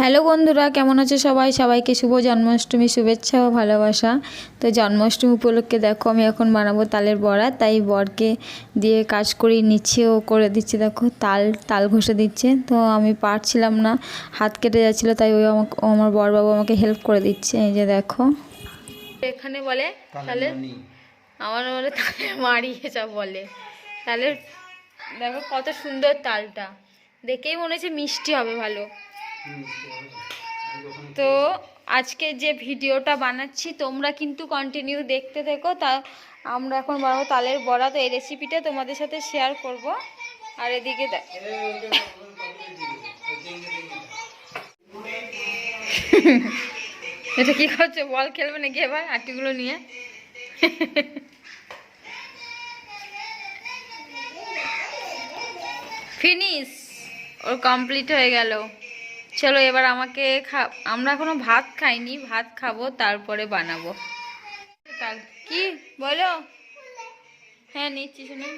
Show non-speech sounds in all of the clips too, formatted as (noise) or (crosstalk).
Hello বন্ধুরা কেমন আছে সবাই? সবাইকে শুভ জন্মাষ্টমী শুভেচ্ছা ও ভালোবাসা। তো জন্মাষ্টমী উপলক্ষে দেখো আমি এখন বানাবো তালের বড়া। তাই বরকে দিয়ে কাজ করিয়ে নিচ্ছে ও করে দিচ্ছে। দেখো তাল তাল ঘষে দিচ্ছে। তো আমি পারছিলাম না হাত কেটে যাচ্ছিল তাই ওই আমাকে ও আমার বরবাবু আমাকে হেল্প করে দিচ্ছে। এই যে দেখো। এখানে বলে তাহলে আমার বলে তালে মারিয়ে সব বলে। তাহলে দেখো কত সুন্দর তালটা। দেখেই মনে হচ্ছে মিষ্টি হবে ভালো। তো আজকে যে ভিডিওটা বানাচ্ছি, তোমরা কিন্তু কন্টিনিউ দেখতে থেকো। তা আমরা এখন বানাবো তালের বড়া। তো এই রেসিপিটা তোমাদের সাথে শেয়ার করব। আর এদিকে দে- (laughs) এটা কি করছে? বল খেলবে নাকি এবার? আটিগুলো নিয়ে। (laughs) ফিনিশ ওর কমপ্লিট হয়ে গেল। চলো এবার আমাকে খা, আমরা এখনও ভাত খাইনি, ভাত খাব, তারপরে বানাবো। কাল কি? বলো। হ্যাঁ নিচ্ছি, শুনে।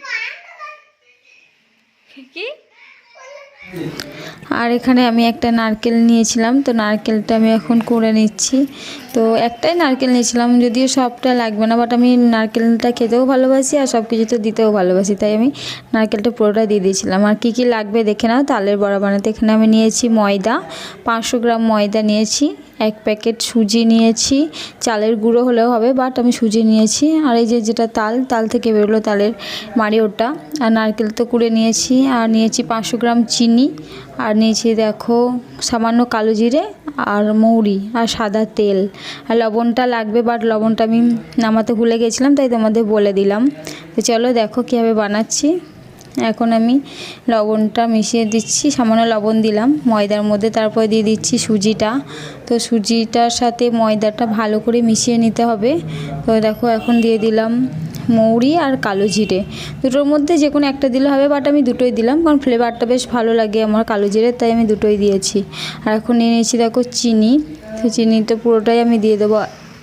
কি? আর এখানে আমি একটা নারকেল নিয়েছিলাম, তো নারকেলটা আমি এখন করে নিচ্ছি। তো একটাই নারকেল নিয়েছিলাম, যদিও সবটা লাগবে না বাট আমি নারকেলটা খেতেও ভালোবাসি আর সব কিছুতে দিতেও ভালোবাসি, তাই আমি নারকেলটা পুরোটা দিয়ে দিয়েছিলাম। আর কী কী লাগবে দেখে নাও, তালের বড়া বানাতে। এখানে আমি নিয়েছি ময়দা, পাঁচশো গ্রাম ময়দা নিয়েছি, এক প্যাকেট সুজি নিয়েছি, চালের গুঁড়ো হলেও হবে বাট আমি সুজি নিয়েছি। আর এই যে যেটা তাল তাল থেকে বেরোলো তালের মারি ওটা। আর নারকেল তো কুড়ে নিয়েছি, আর নিয়েছি পাঁচশো গ্রাম চিনি আর নিচে দেখো সামান্য কালো জিরে আর মৌরি আর সাদা তেল। আর লবণটা লাগবে বাট লবণটা আমি নামাতে ভুলে গেছিলাম, তাই তোমাদের বলে দিলাম। তো চলো দেখো কীভাবে বানাচ্ছি। এখন আমি লবণটা মিশিয়ে দিচ্ছি, সামান্য লবণ দিলাম ময়দার মধ্যে, তারপর দিয়ে দিচ্ছি সুজিটা। তো সুজিটার সাথে ময়দাটা ভালো করে মিশিয়ে নিতে হবে। তো দেখো এখন দিয়ে দিলাম মৌরি আর কালো জিরে। দুটোর মধ্যে যে কোনো একটা দিলে হবে বাট আমি দুটোই দিলাম, কারণ ফ্লেভারটা বেশ ভালো লাগে আমার কালো জিরে, তাই আমি দুটোই দিয়েছি। আর এখন নিয়ে নিয়েছি দেখো চিনি। তো চিনিটা পুরোটাই আমি দিয়ে দেবো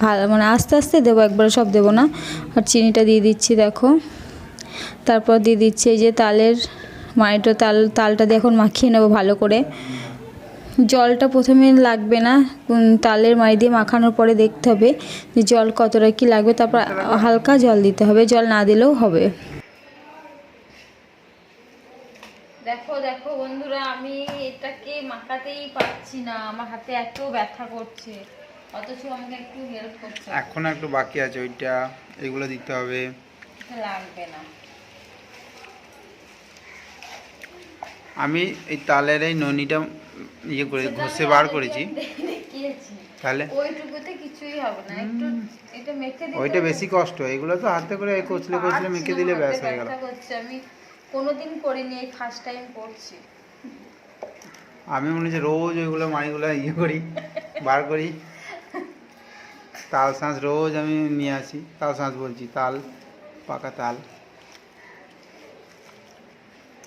ভালো মানে আস্তে আস্তে দেবো, একবারে সব দেবো না। আর চিনিটা দিয়ে দিচ্ছি দেখো। তারপর দিয়ে দিচ্ছি এই যে তালের, মাইটো তাল, তালটা দিয়ে এখন মাখিয়ে নেব ভালো করে। জলটা প্রথমে লাগবে না তালের মাই দিয়ে মাখানোর পরে দেখতে হবে যে জল কতটা কি লাগবে তারপর হালকা জল দিতে হবে জল না দিলেও হবে। দেখো দেখো বন্ধুরা আমি এটাকে মাখাতেই পারছি না আমার হাতে এত ব্যথা করছে অথচ আমাকে একটু হেল্প করছে। এখন একটু বাকি আছে ওইটা এগুলো দিতে হবে। লাগবে না। আমি এই তালের এই ননিটা ইয়ে করে ঘষে বার করেছি। তাহলে? ওইটুকুতে কিছুই হবে না। একটু এটা মেখে দিতে ওইটা বেশি কষ্ট। এগুলো তো হাতে করে কচলে কচলে মেখে দিলে ব্যাস হয়ে গেল। আমি কোনোদিন করিনি এই ফার্স্ট টাইম করছি। আমি মনে হচ্ছে রোজ ওইগুলো মাড়িগুলো ইয়ে করি বার করি। তাল শাঁস রোজ আমি নিয়ে আসি। তাল শাঁস বলছি তাল পাকা তাল।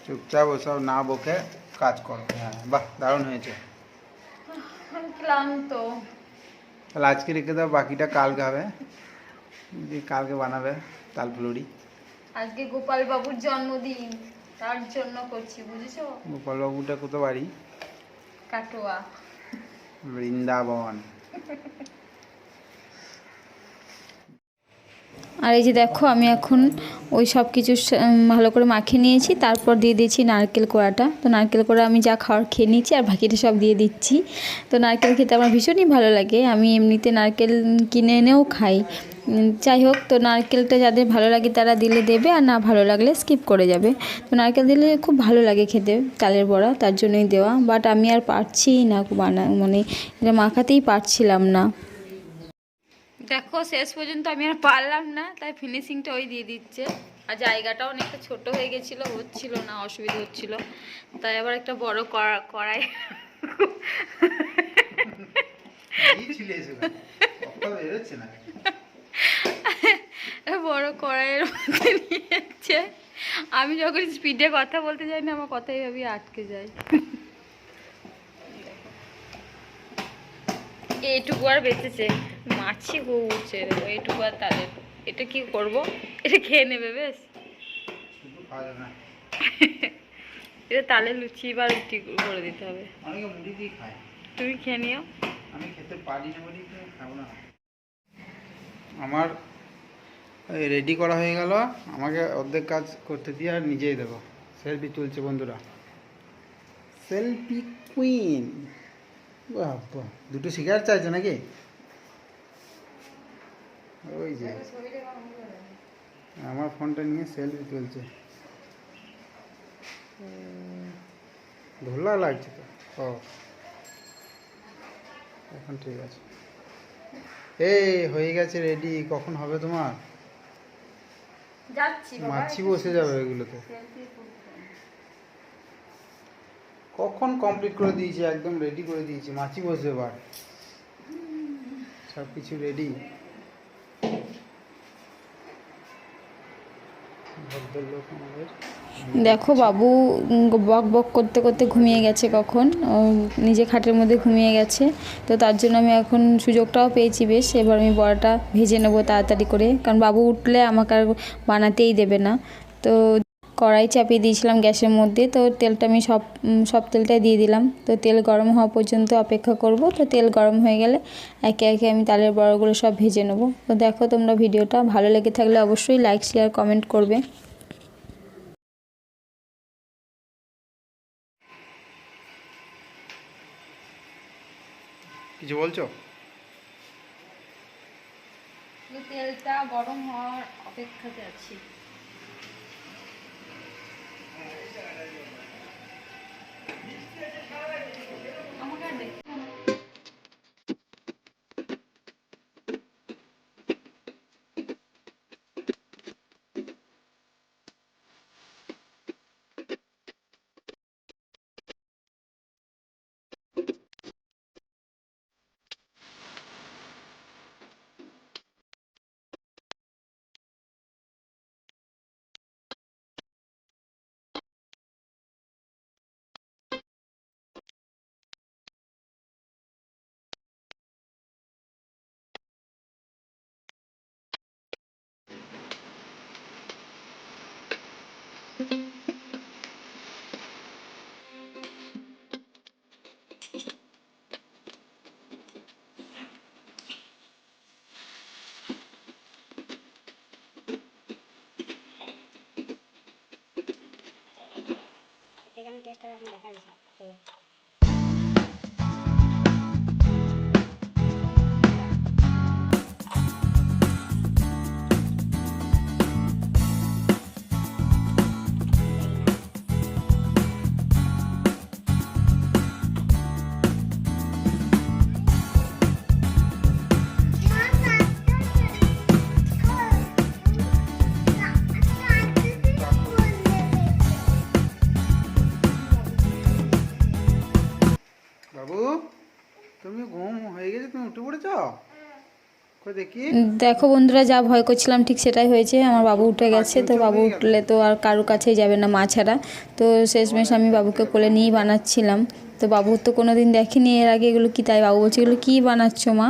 চুপচাপ ওসব না বকে। কাজ করো। হ্যাঁ। বাহ দারুণ হয়েছে। ক্লান্ত। তাহলে আজকে রেখে দাও বাকিটা কালকে হবে। কালকে বানাবে তাল ফুলুরি। আজকে গোপাল বাবুর জন্মদিন তার জন্য করছি বুঝেছ? গোপালবাবুটা কোথাও বাড়ি? কাটোয়া। বৃন্দাবন। আর এই যে দেখো, আমি এখন ওই সব কিছু ভালো করে মাখিয়ে নিয়েছি। তারপর দিয়ে দিয়েছি নারকেল কোড়াটা। তো নারকেল কোড়া আমি যা খাওয়ার খেয়ে নিয়েছি আর বাকিটা সব দিয়ে দিচ্ছি। তো নারকেল খেতে আমার ভীষণই ভালো লাগে। আমি এমনিতে নারকেল কিনে এনেও খাই। যাই হোক, তো নারকেলটা যাদের ভালো লাগে তারা দিলে দেবে, আর না ভালো লাগলে স্কিপ করে যাবে। তো নারকেল দিলে খুব ভালো লাগে খেতে তালের বড়া, তার জন্যই দেওয়া। বাট আমি আর পারছি না বানা মানে এটা মাখাতেই পারছিলাম না। দেখো শেষ পর্যন্ত আমি আর পারলাম না তাই ফিনিশিংটা ওই দিয়ে দিচ্ছে। আর জায়গাটা অনেকটা ছোট হয়ে গেছিল হচ্ছিল না অসুবিধা হচ্ছিল। তাই আবার একটা বড় কড়া- কড়াই। বড় কড়াইয়ের মধ্যে নিয়ে যাচ্ছে আমি যখন স্পিডে কথা বলতে যাই না আমার কথাই ভাবি আটকে যায়। এইটুকু আর বেঁচেছে। মাছি গো উঠছে এইটুকু আর তাদের। এটা কি করব? এটা খেয়ে নেবে বেশ? এটা তালে লুচি বা রুটি করে দিতে হবে। অনেকে মুড়ি দিয়ে খায়। তুমি খেয়ে নিও। আমি খেতে পারি না বলি খাব না। আমার রেডি করা হয়ে গেল। আমাকে অর্ধেক কাজ করতে দিয়ে আর নিজেই দেবো। সেলফি তুলছে বন্ধুরা। সেলফি কুইন বাবা দুটো সিগারেট চাইছে নাকি? ওই যে। আমার ফোনটা নিয়ে সেলফি তুলছে। ধুলা লাগছে তো। ও। এখন ঠিক আছে। এই হয়ে গেছে রেডি কখন হবে তোমার? মাছি বসে যাবে এগুলোতে কখন কমপ্লিট করে দিয়েছি? একদম রেডি করে দিয়েছি। মাছি বসবে এবার। সব কিছু রেডি দেখো বাবু, বক বক করতে করতে ঘুমিয়ে গেছে কখন। নিজে খাটের মধ্যে ঘুমিয়ে গেছে। তো তার জন্য আমি এখন সুযোগটাও পেয়েছি বেশ। এবার আমি বড়াটা ভেজে নেব তাড়াতাড়ি করে। কারণ বাবু উঠলে আমাকে আর বানাতেই দেবে না। তো কড়াই চাপিয়ে দিয়েছিলাম গ্যাসের মধ্যে তো তেলটা আমি সব সব তেলটাই দিয়ে দিলাম। তো তেল গরম হওয়া পর্যন্ত অপেক্ষা করব। তো তেল গরম হয়ে গেলে একে একে আমি তালের বড়গুলো সব ভেজে নেব। তো দেখো তোমরা ভিডিওটা ভালো লেগে থাকলে অবশ্যই লাইক শেয়ার কমেন্ট করবে। কিছু বলছো? তেলটা গরম হওয়ার অপেক্ষাতে আছি। এখানে টেস্টটা এখন দেখা যাচ্ছে বাবু দেখি। দেখো বন্ধুরা যা ভয় করছিলাম ঠিক সেটাই হয়েছে। আমার বাবু উঠে গেছে তো বাবু উঠলে তো আর কারও কাছেই যাবে না মা ছাড়া। তো শেষমেশ আমি বাবুকে কোলে নিয়েই বানাচ্ছিলাম। তো বাবু তো কোনো দিন দেখেনি এর আগে এগুলো কী তাই বাবু বলছে এগুলো কী বানাচ্ছো মা?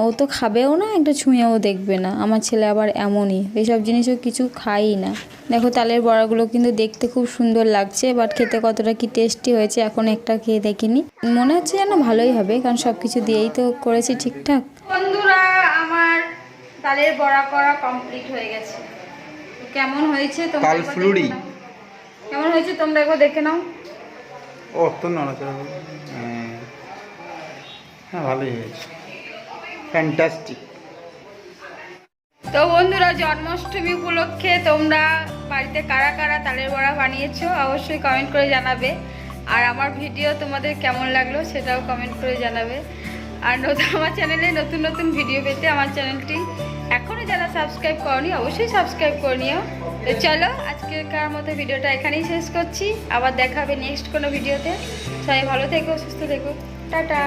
ও তো খাবেও না একটা ছুঁয়েও দেখবে না। আমার ছেলে আবার এমনই এইসব জিনিসও কিছু খাই না। দেখো তালের বড়াগুলো কিন্তু দেখতে খুব সুন্দর লাগছে বাট খেতে কতটা কি টেস্টি হয়েছে এখন একটা খেয়ে দেখিনি। মনে হচ্ছে যেন ভালোই হবে কারণ সব কিছু দিয়েই তো করেছি ঠিকঠাক। বন্ধুরা তালের বড়া করা কমপ্লিট হয়ে গেছে। কেমন হয়েছে তোমরা ফুলুরি। কেমন হয়েছে তোমরা একবার দেখে নাও। ও তোর নড়াচড়া। হ্যাঁ। হ্যাঁ ভালোই হয়েছে। ফ্যান্টাস্টিক তো বন্ধুরা জন্মাষ্টমী উপলক্ষে তোমরা বাড়িতে কারা কারা তালের বড়া বানিয়েছো অবশ্যই কমেন্ট করে জানাবে। আর আমার ভিডিও তোমাদের কেমন লাগল সেটাও কমেন্ট করে জানাবে। আর নতুন আমার চ্যানেলে নতুন নতুন ভিডিও পেতে আমার চ্যানেলটি এখনও যারা সাবস্ক্রাইব করনি, অবশ্যই সাবস্ক্রাইব করে নিও। তো চলো, আজকেকার মতো ভিডিওটা এখানেই শেষ করছি। আবার দেখাবে নেক্সট কোনো ভিডিওতে সবাই ভালো থেকো, সুস্থ থেকো। টাটা।